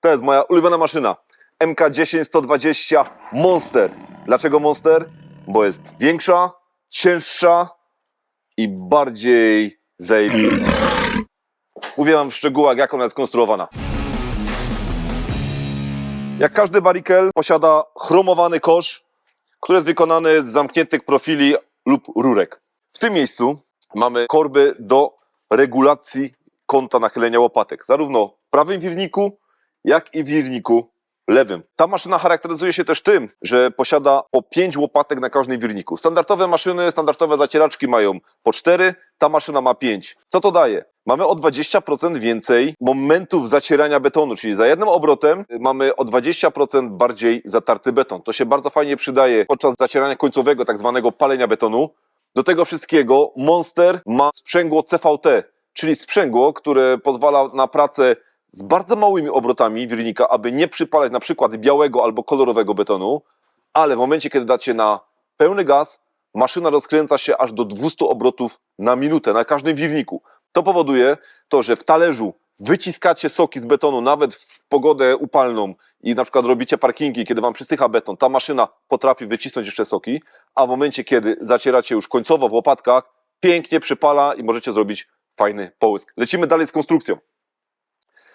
To jest moja ulubiona maszyna. MK10120 Monster. Dlaczego Monster? Bo jest większa, cięższa i bardziej zajebista. Mówię wam w szczegółach, jak ona jest konstruowana. Jak każdy barikel posiada chromowany kosz, który jest wykonany z zamkniętych profili lub rurek. W tym miejscu mamy korby do regulacji kąta nachylenia łopatek, zarówno prawym wirniku, jak i wirniku lewym. Ta maszyna charakteryzuje się też tym, że posiada po 5 łopatek na każdym wirniku. Standardowe maszyny, standardowe zacieraczki mają po 4, ta maszyna ma 5. Co to daje? Mamy o 20% więcej momentów zacierania betonu, czyli za jednym obrotem mamy o 20% bardziej zatarty beton. To się bardzo fajnie przydaje podczas zacierania końcowego, tak zwanego palenia betonu. Do tego wszystkiego Monster ma sprzęgło CVT, czyli sprzęgło, które pozwala na pracę z bardzo małymi obrotami wirnika, aby nie przypalać na przykład białego albo kolorowego betonu, ale w momencie, kiedy dacie na pełny gaz, maszyna rozkręca się aż do 200 obrotów na minutę na każdym wirniku. To powoduje to, że w talerzu wyciskacie soki z betonu nawet w pogodę upalną i na przykład robicie parkingi, kiedy wam przysycha beton, ta maszyna potrafi wycisnąć jeszcze soki, a w momencie, kiedy zacieracie już końcowo w łopatkach, pięknie przypala i możecie zrobić fajny połysk. Lecimy dalej z konstrukcją.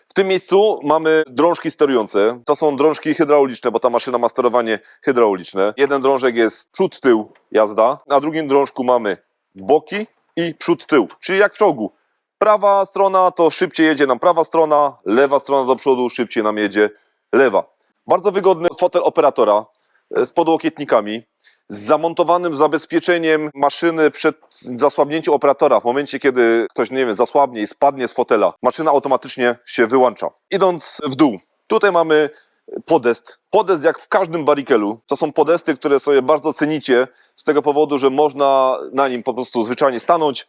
W tym miejscu mamy drążki sterujące. To są drążki hydrauliczne, bo ta maszyna ma sterowanie hydrauliczne. Jeden drążek jest przód, tył, jazda. Na drugim drążku mamy boki i przód, tył, czyli jak w czołgu. Prawa strona to szybciej jedzie nam prawa strona, lewa strona do przodu szybciej nam jedzie lewa. Bardzo wygodny fotel operatora e, z podłokietnikami, z zamontowanym zabezpieczeniem maszyny przed zasłabnięciem operatora. W momencie, kiedy ktoś, nie wiem, zasłabnie i spadnie z fotela, maszyna automatycznie się wyłącza. Idąc w dół, tutaj mamy podest. Podest jak w każdym barikelu. To są podesty, które sobie bardzo cenicie z tego powodu, że można na nim po prostu zwyczajnie stanąć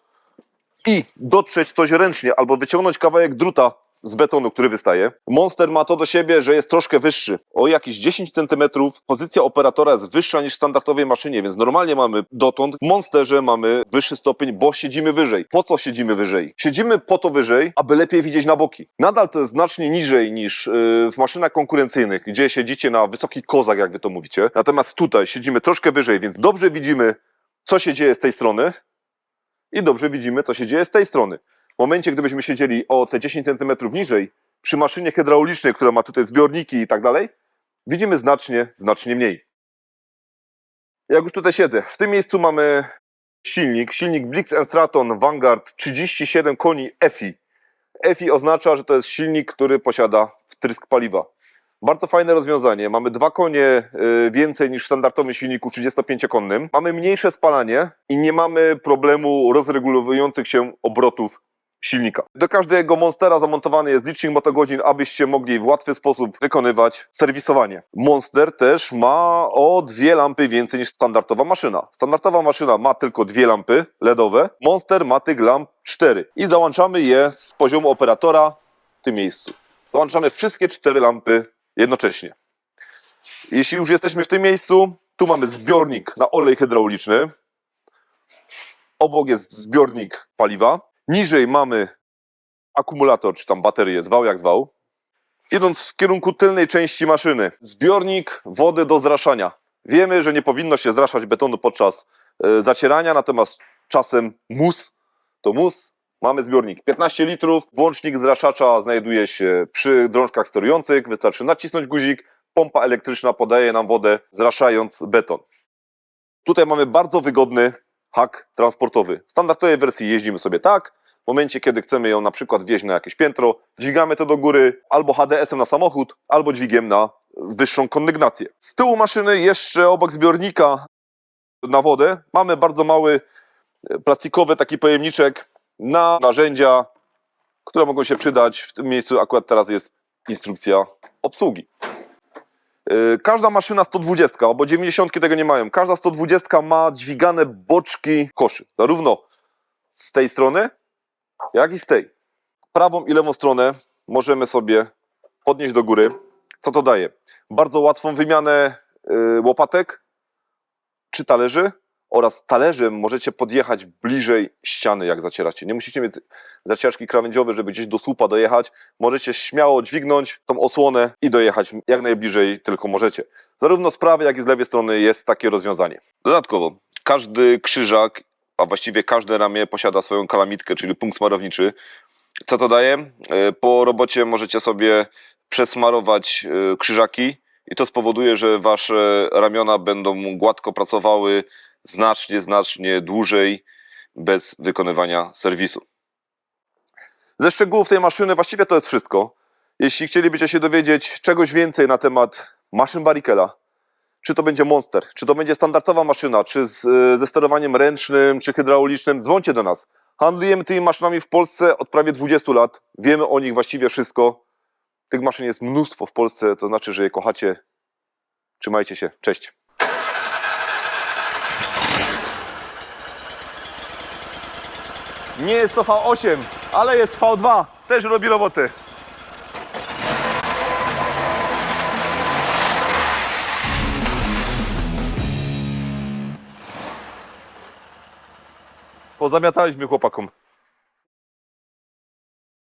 i dotrzeć coś ręcznie albo wyciągnąć kawałek druta z betonu, który wystaje. Monster ma to do siebie, że jest troszkę wyższy. O jakieś 10 cm pozycja operatora jest wyższa niż w standardowej maszynie, więc normalnie mamy dotąd. W Monsterze mamy wyższy stopień, bo siedzimy wyżej. Po co siedzimy wyżej? Siedzimy po to wyżej, aby lepiej widzieć na boki. Nadal to jest znacznie niżej niż yy, w maszynach konkurencyjnych, gdzie siedzicie na wysokich kozach, jak wy to mówicie. Natomiast tutaj siedzimy troszkę wyżej, więc dobrze widzimy, co się dzieje z tej strony i dobrze widzimy, co się dzieje z tej strony. W momencie, gdybyśmy siedzieli o te 10 cm niżej, przy maszynie hydraulicznej, która ma tutaj zbiorniki i tak dalej, widzimy znacznie, znacznie mniej. Jak już tutaj siedzę, w tym miejscu mamy silnik, silnik Blix Straton Vanguard 37 koni EFI. EFI oznacza, że to jest silnik, który posiada wtrysk paliwa. Bardzo fajne rozwiązanie. Mamy dwa konie y, więcej niż w standardowym silniku 35-konnym. Mamy mniejsze spalanie i nie mamy problemu rozregulowujących się obrotów silnika. Do każdego Monstera zamontowany jest licznik motogodzin, abyście mogli w łatwy sposób wykonywać serwisowanie. Monster też ma o dwie lampy więcej niż standardowa maszyna. Standardowa maszyna ma tylko dwie lampy LEDowe, Monster ma tych lamp cztery i załączamy je z poziomu operatora w tym miejscu. Załączamy wszystkie cztery lampy jednocześnie. Jeśli już jesteśmy w tym miejscu, tu mamy zbiornik na olej hydrauliczny. Obok jest zbiornik paliwa. Niżej mamy akumulator, czy tam baterię, zwał jak zwał. Idąc w kierunku tylnej części maszyny, zbiornik wody do zraszania. Wiemy, że nie powinno się zraszać betonu podczas e, zacierania, natomiast czasem mus, to mus, mamy zbiornik 15 litrów, włącznik zraszacza znajduje się przy drążkach sterujących, wystarczy nacisnąć guzik, pompa elektryczna podaje nam wodę, zraszając beton. Tutaj mamy bardzo wygodny hak transportowy. W standardowej wersji jeździmy sobie tak. W momencie, kiedy chcemy ją na przykład wieźć na jakieś piętro, dźwigamy to do góry albo HDS-em na samochód, albo dźwigiem na wyższą kondygnację. Z tyłu maszyny jeszcze obok zbiornika na wodę mamy bardzo mały e, plastikowy taki pojemniczek na narzędzia, które mogą się przydać. W tym miejscu akurat teraz jest instrukcja obsługi. Yy, Każda maszyna 120, bo 90 tego nie mają. Każda 120 ma dźwigane boczki koszy. Zarówno z tej strony, jak i z tej. Prawą i lewą stronę możemy sobie podnieść do góry. Co to daje? Bardzo łatwą wymianę yy, łopatek czy talerzy oraz talerzem możecie podjechać bliżej ściany, jak zacieracie. Nie musicie mieć zacieraczki krawędziowe, żeby gdzieś do słupa dojechać. Możecie śmiało dźwignąć tą osłonę i dojechać jak najbliżej tylko możecie. Zarówno z prawej, jak i z lewej strony jest takie rozwiązanie. Dodatkowo, każdy krzyżak, a właściwie każde ramię posiada swoją kalamitkę, czyli punkt smarowniczy. Co to daje? E, Po robocie możecie sobie przesmarować e, krzyżaki i to spowoduje, że wasze ramiona będą gładko pracowały znacznie, znacznie dłużej bez wykonywania serwisu. Ze szczegółów tej maszyny właściwie to jest wszystko. Jeśli chcielibyście się dowiedzieć czegoś więcej na temat maszyn Barrichel'a, czy to będzie Monster, czy to będzie standardowa maszyna, czy z, e, ze sterowaniem ręcznym, czy hydraulicznym, dzwońcie do nas. Handlujemy tymi maszynami w Polsce od prawie 20 lat. Wiemy o nich właściwie wszystko. Tych maszyn jest mnóstwo w Polsce, to znaczy, że je kochacie. Trzymajcie się. Cześć. Nie jest to V8, ale jest V2. Też robi roboty. Pozamiataliśmy chłopakom.